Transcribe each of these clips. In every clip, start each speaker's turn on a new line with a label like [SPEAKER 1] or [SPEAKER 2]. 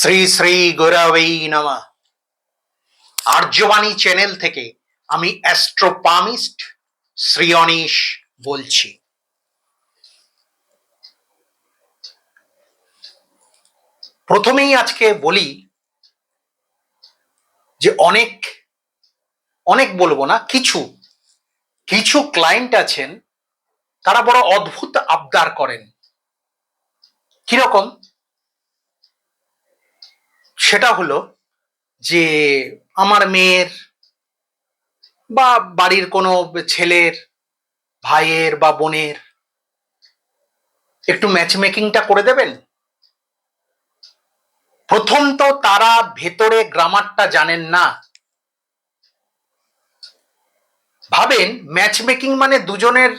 [SPEAKER 1] শ্রী শ্রী গুরবেই নমঃ। আর্যবাণী চ্যানেল থেকে আমি অ্যাস্ট্রোপামিস্ট শ্রী অনিশ বলছি। প্রথমেই আজকে বলি যে অনেক অনেক বলব না, কিছু কিছু ক্লায়েন্ট আছেন, তারা বড় অদ্ভুত আবদার করেন। কীরকম? সেটা হলো যে আমার মেয়ের বা বাড়ির কোনো ছেলের, ভাইয়ের বা বোনের একটু ম্যাচ মেকিংটা করে দেবেন? প্রথম তো তারা ভেতরে গ্রামারটা জানেন না। ভাবেন ম্যাচ মেকিং মানে দুজনের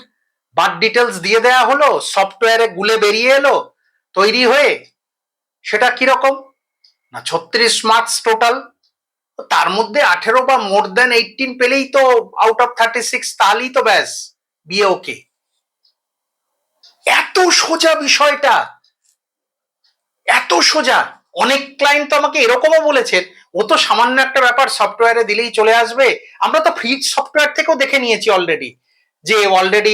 [SPEAKER 1] বার্থ ডিটেলস দিয়ে দেয়া হলো সফটওয়্যারে গুলে বেরিয়ে এলো, তৈরি হয়ে, সেটা কীরকম? না, ছত্রিশ মার্কস টোটাল তার মধ্যে আঠেরো বা মোর দেন এইটিন পেলেই তো আউট অফ থার্টি সিক্স তাহলেই তো ব্যাস বিয়ে ওকে এত সোজা বিষয়টা, এত সোজা। অনেক ক্লায়েন্ট তো আমাকে এরকমও বলেছেন, ও তো সামান্য একটা ব্যাপার সফটওয়্যারে দিলেই চলে আসবে। আমরা তো ফ্রি সফটওয়্যার থেকেও দেখে নিয়েছি অলরেডি যে already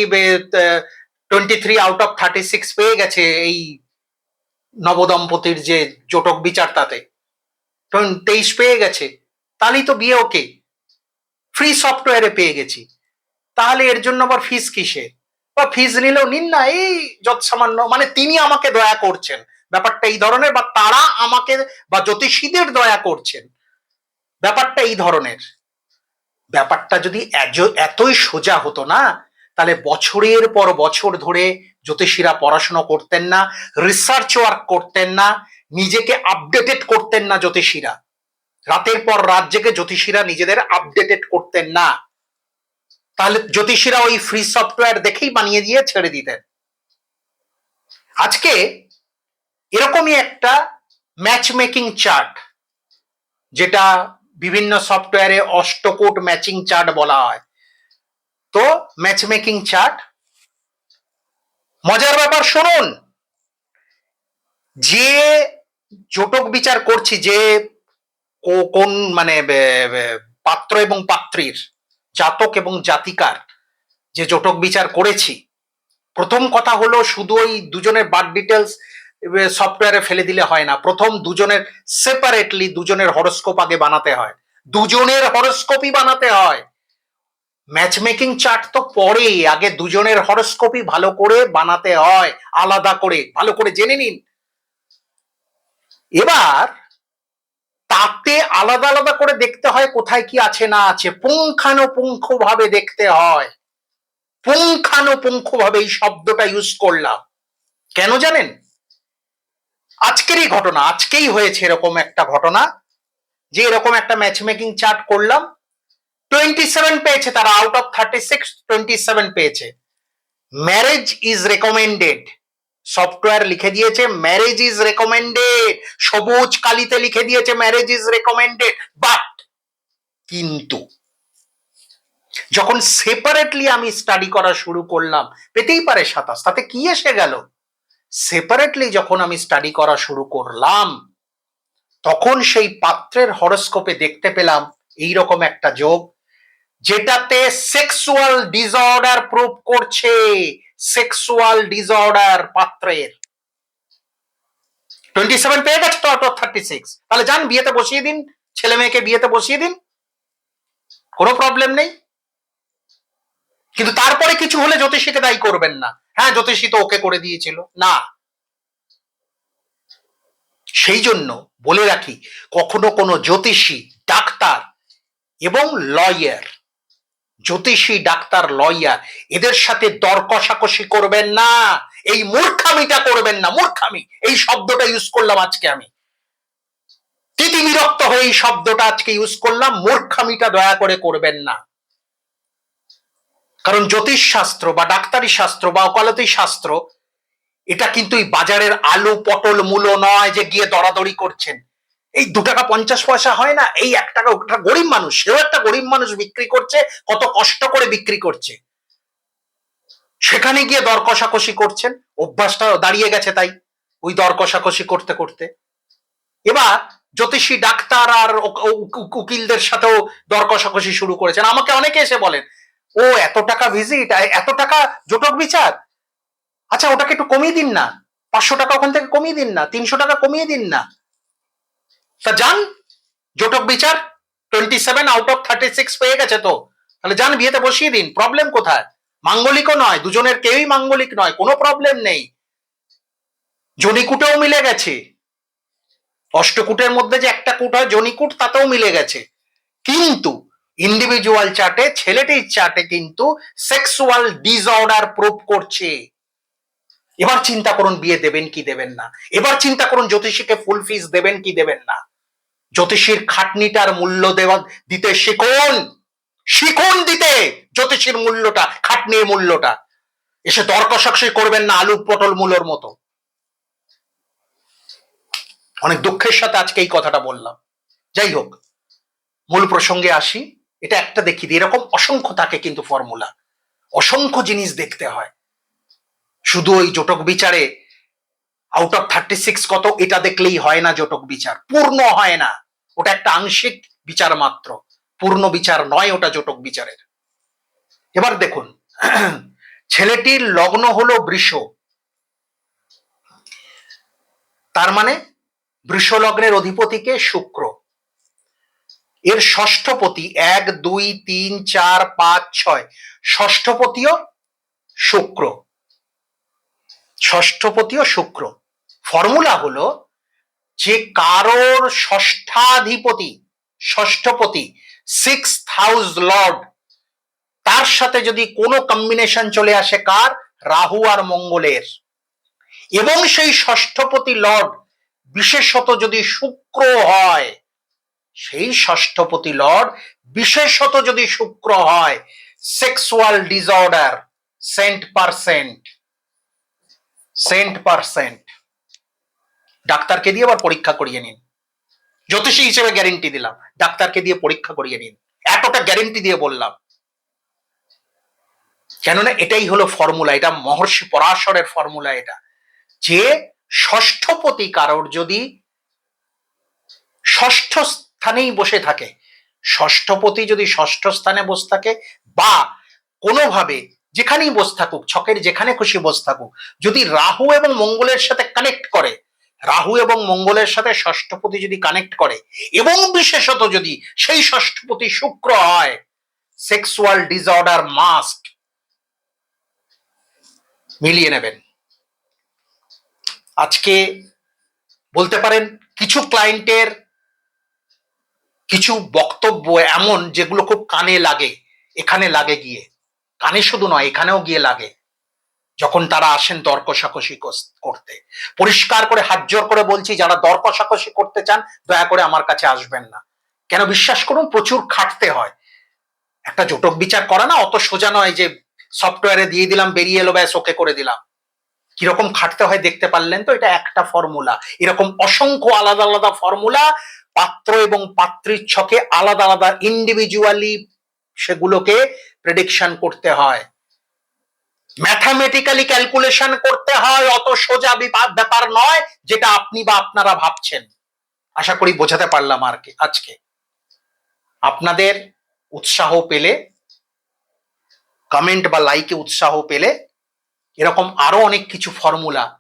[SPEAKER 1] twenty three out of thirty six পেয়ে গেছে এই নবদম্পতির যে জোটক বিচার তাতে। তেইশ পেয়ে গেছে, তাহলেই তো বিয়ে ওকে। ফ্রি সফটওয়্যারে পেয়ে গেছি। তাহলে এর জন্য আবার ফিস কিসে? বা ফিস নিলেও নিন না, এই যত সামান্য মানে তিনি আমাকে দয়া করছেন। ব্যাপারটা এই ধরনের, বা তারা আমাকে, বা জ্যোতিষীদের দয়া করছেন। ব্যাপারটা এই ধরনের। ব্যাপারটা যদি এতই সোজা হতো না, তাহলে বছরের পর বছর ধরে জ্যোতিষীরা পড়াশোনা করতেন না রিসার্চ ওয়ার্ক করতেন না, নিজেকে আপডেটেড করতেন না জ্যোতিষীরা। রাতের পর রাত জেগে জ্যোতিষীরা নিজেদের আপডেটেড করতেন না। তাহলে জ্যোতিষীরা ওই ফ্রি সফটওয়্যার দেখেই বানিয়ে দিয়ে ছেড়ে দিতেন। আজকে এরকমই একটা ম্যাচ মেকিং চার্ট যেটা বিভিন্ন সফটওয়্যারে অষ্টকোট ম্যাচিং চার্ট বলা হয়। তো ম্যাচ মেকিং চার্ট মজার ব্যাপার, শুনুন। যে জোটক বিচার করছি, যে কোন মানে পাত্র এবং পাত্রীর, জাতক এবং জাতিকার যে জোটক বিচার করেছি, প্রথম কথা হলো শুধু ওই দুজনের বার্থ ডিটেলস সফটওয়্যারে ফেলে দিলে হয় না। প্রথম দুজনের সেপারেটলি দুজনের হরস্কোপ আগে বানাতে হয়। দুজনের হরস্কোপই বানাতে হয়। ম্যাচ মেকিং চার্ট তো পরেই আগে দুজনের হরস্কোপই ভালো করে বানাতে হয়, আলাদা করে, ভালো করে জেনে নিন। এবার তাতে আলাদা আলাদা করে দেখতে হয় কোথায় কি আছে না আছে পুঙ্খানুপুঙ্খ ভাবে দেখতে হয়। পুঙ্খানুপুঙ্খ ভাবে এই শব্দটা ইউজ করলাম। কেন জানেন? আজকেরই ঘটনা, আজকেই হয়েছে এরকম একটা ঘটনা, যে এরকম একটা ম্যাচমেকিং চার্ট করলাম টোয়েন্টি সেভেন পেয়েছে তারা out of thirty six twenty seven পেয়েছে। ম্যারেজ ইজ রেকমেন্ডেড সফটওয়্যার লিখে দিয়েছে ম্যারেজ ইজ রেকমেন্ডেড সবুজ কালিতে লিখে দিয়েছে ম্যারেজ ইজ রেকমেন্ডেড বাট কিন্তু, যখন সেপারেটলি আমি স্টাডি করা শুরু করলাম, পেতেই পারে সাতাশ, তাতে কি এসে গেল? সেপারেটলি যখন আমি স্টাডি করা শুরু করলাম, তখন সেই পাত্রের হরস্কোপে দেখতে পেলাম, এইরকম একটা যোগ। যেটাতে সেক্সুয়াল ডিসঅর্ডার প্রুভ করছে সেক্সুয়াল ডিসঅর্ডার পাত্রের। টোয়েন্টি সেভেন পেয়ে গেছে তো আউট থার্টি সিক্স তাহলে যান, বিয়েতে বসিয়ে দিন, ছেলে মেয়েকে বিয়েতে বসিয়ে দিন, কোনো প্রবলেম নেই। কিন্তু তারপরে কিছু হলে জ্যোতিষীকে দায়ী করবেন না। হ্যাঁ জ্যোতিষী তো ওকে করে দিয়েছিল। না। সেই জন্য বলে রাখি, কখনো কোনো জ্যোতিষী, ডাক্তার এবং লয়ার জ্যোতিষী, ডাক্তার লয়ার এদের সাথে দর কষাকষি করবেন না। এই মূর্খামিটা করবেন না, মূর্খামি। এই শব্দটা ইউজ করলাম আজকে আমি। তিতি বিরক্ত হয়ে এই শব্দটা আজকে ইউজ করলাম, মূর্খামিটা দয়া করে করবেন না। কারণ জ্যোতিষ শাস্ত্র বা ডাক্তারি শাস্ত্র বা ওকালতি শাস্ত্র, এটা কিন্তু এই বাজারের আলু পটল মূল নয় যে গিয়ে দরাদরি করছেন। এই দু টাকা পঞ্চাশ পয়সা হয় না, এই এক টাকা গরিব মানুষ, সেও একটা গরিব মানুষ বিক্রি করছে, কত কষ্ট করে বিক্রি করছে। সেখানে গিয়ে দর কষাকষি করছেন, অভ্যাসটা দাঁড়িয়ে গেছে তাই, ওই দর কষাকষি করতে করতে। এবার জ্যোতিষী ডাক্তার আর উকিলদের সাথেও দর কষাকষি শুরু করেছেন। আমাকে অনেকে এসে বলেন, ও, এত টাকা ভিজিট এত টাকা জোটক বিচার? আচ্ছা ওটাকে একটু কমিয়ে দিন না, পাঁচশো টাকা ওখান থেকে কমিয়ে দিন না, তিনশো টাকা কমিয়ে দিন না। তা যান জোটক বিচার twenty seven out of thirty six পেয়ে গেছে তো। তাহলে যান, বিয়েতে বসিয়ে দিন প্রবলেম কোথায়? মাঙ্গলিকও নয়, দুজনের কেউই মাঙ্গলিক নয়, কোনো প্রবলেম নেই। জনিকুটেও মিলে গেছে। অষ্টকূটের মধ্যে যে একটা কূট হয়, জনিকুট তাতেও মিলে গেছে। কিন্তু ইন্ডিভিজুয়াল চার্টে ছেলেটির চার্টে কিন্তু সেক্সুয়াল ডিসঅর্ডার প্রুভ করছে। এবার চিন্তা করুন, বিয়ে দেবেন কি দেবেন না? এবার চিন্তা করুন, জ্যোতিষীকে ফুল ফিস দেবেন কি দেবেন না? জ্যোতিষীর খাটনিটার মূল্য দেওয়া দিতে শিখুন। শিখুন দিতে জ্যোতিষীর মূল্যটা, খাটনির মূল্যটা। এসে দর কষাকষি করবেন না আলু পটল মূলর মতো। অনেক দুঃখের সাথে আজকে এই কথাটা বললাম। যাই হোক, মূল প্রসঙ্গে আসি। এটা একটা দেখি দিই, এরকম অসংখ্য থাকে কিন্তু ফর্মুলা। অসংখ্য জিনিস দেখতে হয়। শুধু ওই জোটক বিচারে আউট অফ থার্টি সিক্স কত, এটা দেখলেই হয় না জোটক বিচার। পূর্ণ হয় না। ওটা একটা আংশিক বিচার মাত্র, পূর্ণ বিচার নয় ওটা জোটক বিচারের। এবার দেখুন, ছেলেটির লগ্ন হলো বৃষ। তার মানে বৃষ লগ্নের অধিপতিকে শুক্র। এর ষষ্ঠপতি এক, দুই, তিন, চার, পাঁচ, ছয়। ষষ্ঠপতিও শুক্র। ষষ্ঠপতিও শুক্র। ফর্মুলা হলো যে কারোর ষষ্ঠাধিপতি, ষষ্ঠপতি সিক্স হাউস লর্ড তার সাথে যদি কোনো কম্বিনেশন চলে আসে কার? রাহু আর মঙ্গলের। এবং সেই ষষ্ঠপতি লর্ড বিশেষত যদি শুক্র হয়, সেই ষষ্ঠপতি লর্ড বিশেষত যদি শুক্র হয় sexual disorder cent percent cent percent ডাক্তারকে দিয়ে আবার পরীক্ষা করিয়ে নিন। জ্যোতিষী হিসেবে গ্যারেন্টি দিলাম। ডাক্তারকে দিয়ে পরীক্ষা করিয়ে নিন। এতটা গ্যারেন্টি দিয়ে বললাম। কেননা এটাই হলো ফর্মুলা এটা মহর্ষি পরাশরের ফর্মুলা এটা। যে ষষ্ঠপতি কারোর যদি ষষ্ঠ স্থানেই বসে থাকে ষষ্ঠপতি যদি ষষ্ঠ স্থানে বসে থাকে, বা কোনোভাবে যেখানেই বসে থাকুক, ছকের যেখানে খুশি বসে থাকুক, যদি রাহু এবং মঙ্গলের সাথে কানেক্ট করে রাহু এবং মঙ্গলের সাথে ষষ্ঠপতি যদি কানেক্ট করে, এবং বিশেষত যদি সেই ষষ্ঠপতি শুক্র হয় সেক্সুয়াল ডিসঅর্ডার মাস্ট মিলিয়ে নেবেন। আজকে বলতে পারেন কিছু ক্লায়েন্টের কিছু বক্তব্য এমন যেগুলো খুব কানে লাগে, এখানে লাগে গিয়ে। কানে শুধু নয়, এখানেও গিয়ে লাগে। যখন তারা আসেন দর করতে। পরিষ্কার করে হাত জোর করে বলছি, যারা দর করতে চান, দয়া করে আমার কাছে আসবেন না। কেন বিশ্বাস করুন, প্রচুর খাটতে হয়। একটা জোটক বিচার করা না, অত সোজা নয় যে সফটওয়্যারে দিয়ে দিলাম, বেরিয়ে এলো, ব্যাস, ওকে করে দিলাম। কীরকম খাটতে হয় দেখতে পারলেন তো, এটা একটা ফর্মুলা। এরকম অসংখ্য আলাদা আলাদা ফর্মুলা, পাত্র এবং পাত্রীর ছকে আলাদা আলাদা ইন্ডিভিজুয়ালি সেগুলোকে প্রেডিকশন করতে হয়। ম্যাথামেটিক্যালি ক্যালকুলেশন করতে হয়, অত সোজা বিপা- ব্যাপার নয়, যেটা আপনি বা আপনারা ভাবছেন। আশা করি বোঝাতে পারলাম আর কি আজকে। আপনাদের উৎসাহ পেলে কমেন্ট বা লাইকে উৎসাহ পেলে, এরকম আরও অনেক কিছু ফর্মুলা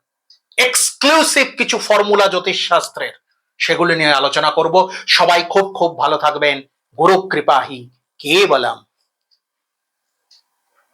[SPEAKER 1] এক্সক্লুসিভ কিছু ফর্মুলা জ্যোতিষ শাস্ত্রের সেগুলো নিয়ে আলোচনা করব। সবাই খুব খুব ভালো থাকবেন। গুরু কৃপাহি কে বলাম